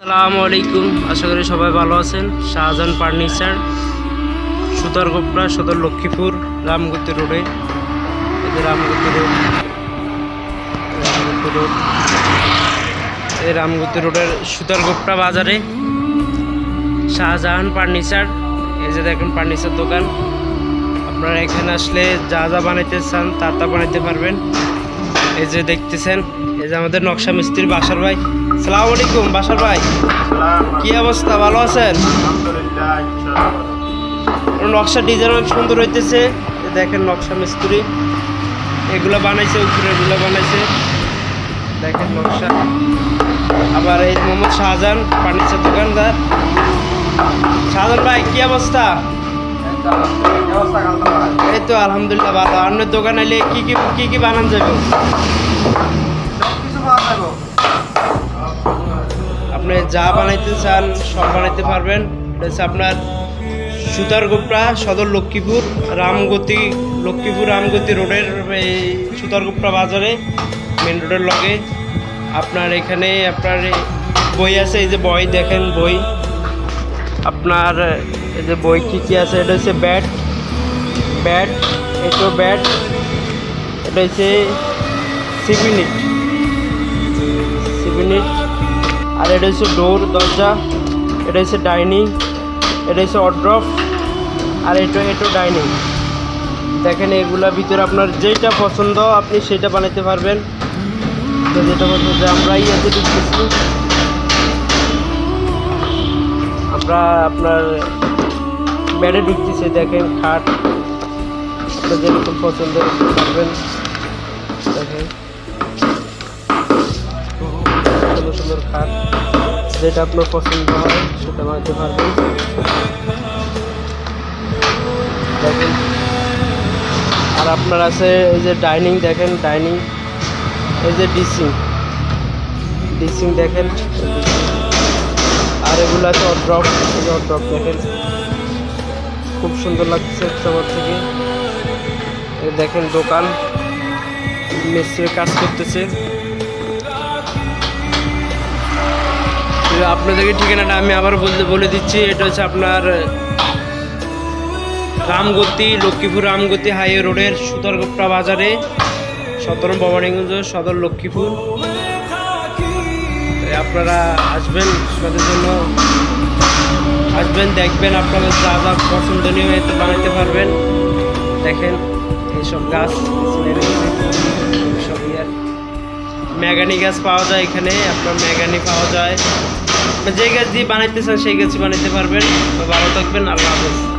আসসালামু আলাইকুম। আশা করি সবাই ভালো আছেন। শাহজাহান ফার্নিচার সুতারগোপড়া সদর লক্ষ্মীপুর, রামগতি রোডে এই রামগতি রোড। রোড। এই রামগতি রোডের সুতারগোপড়া বাজারে শাহজাহান ফার্নিচার। এই যে দেখেন ফার্নিচার দোকান। আপনারা এখানে আসলে যা যা বানাইতে চান তা তা বানাইতে পারবেন। এই যে দেখতেছেন, এই যে আমাদের নকশা মিস্ত্রি বাসার ভাই। সালাম আলাইকুম, বাসার ভাই। কি অবস্থা? ভালো আছেন? নকশা ডিজাইন অনেক সুন্দর হইতেছে। দেখেন নকশা মিস্ত্রি। এগুলো বানাইছে উপরে এগুলো বানাইছে। দেখেন নকশা। আবার এই মোহাম্মদ শাহজাহান, ফার্নিচার দোকানদার। শাহজাহান ভাই, কি অবস্থা? এই তো আলহামদুলিল্লাহ ভালো। আপনার দোকান এলে কি কি কি কি বানান যাবে? আপনি যা বানাইতে চান, সব বানাইতে পারবেন। এটা হচ্ছে আপনার সুতার গোপড়া সদর লক্ষ্মীপুর, রামগতি লক্ষ্মীপুর রামগতি রোডের এই সুতার গোপড়া বাজারে মেন রোডের লগে। আপনার এখানে আপনার বই আছে, এই যে বই, দেখেন বই। আপনার, এই যে বই কী কী আছে, এটা হচ্ছে ব্যাট ব্যাট এটো ব্যাট এটা হচ্ছে সিভিনিট সিভিনিট আর এটা হচ্ছে ডোর দরজা, এটা হচ্ছে ডাইনিং এটা হচ্ছে অড্রফ আর এটা, এটো ডাইনিং দেখেন এগুলা ভিতরে আপনার যেটা পছন্দ, আপনি সেটা বানাইতে পারবেন। তো যেটা পছন্দ আমরা ইয়াতে ঢুকতেছি। আমরা আপনার বেডে ঢুকতেছি, দেখেন খাট। আপনার যেরকম পছন্দ পারবেন। দেখেন। সুন্দর খাট, যেটা আপনার পছন্দ হয়, সেটা বানাতে পারবেন। দেখেন। আর আপনার আছে এই যে ডাইনিং, দেখেন ডাইনিং। এই যে ডিসিং ডিসিং দেখেন। আর এগুলো আছে অড্রপ এই যে অড্রপ দেখেন। খুব সুন্দর লাগছে সবার থেকে। দেখেন দোকান, মিস্ত্রির কাজ করতেছে। আপনাদেরকে ঠিকানাটা আমি আবার বলতে বলে দিচ্ছি। এটা হচ্ছে আপনার রামগতি, লক্ষ্মীপুর রামগতি হাইওয়ে রোডের সুতরগুপ্তা বাজারে সদর ভবানীগঞ্জ, সদর লক্ষ্মীপুর। আপনারা আসবেন আপনাদের জন্য। আসবেন, দেখবেন আপনাদের যা যা পছন্দনীয় এতে বানাইতে পারবেন। দেখেন, এইসব গাছ সব ইয়ার। ম্যাগানি গাছ পাওয়া যায় এখানে, আপনার ম্যাগানি পাওয়া যায়। যে গাছ দিয়ে বানাইতে চান সেই গাছ বানাইতে পারবেন। ভালো থাকবেন আল্লাহ হাফেজ।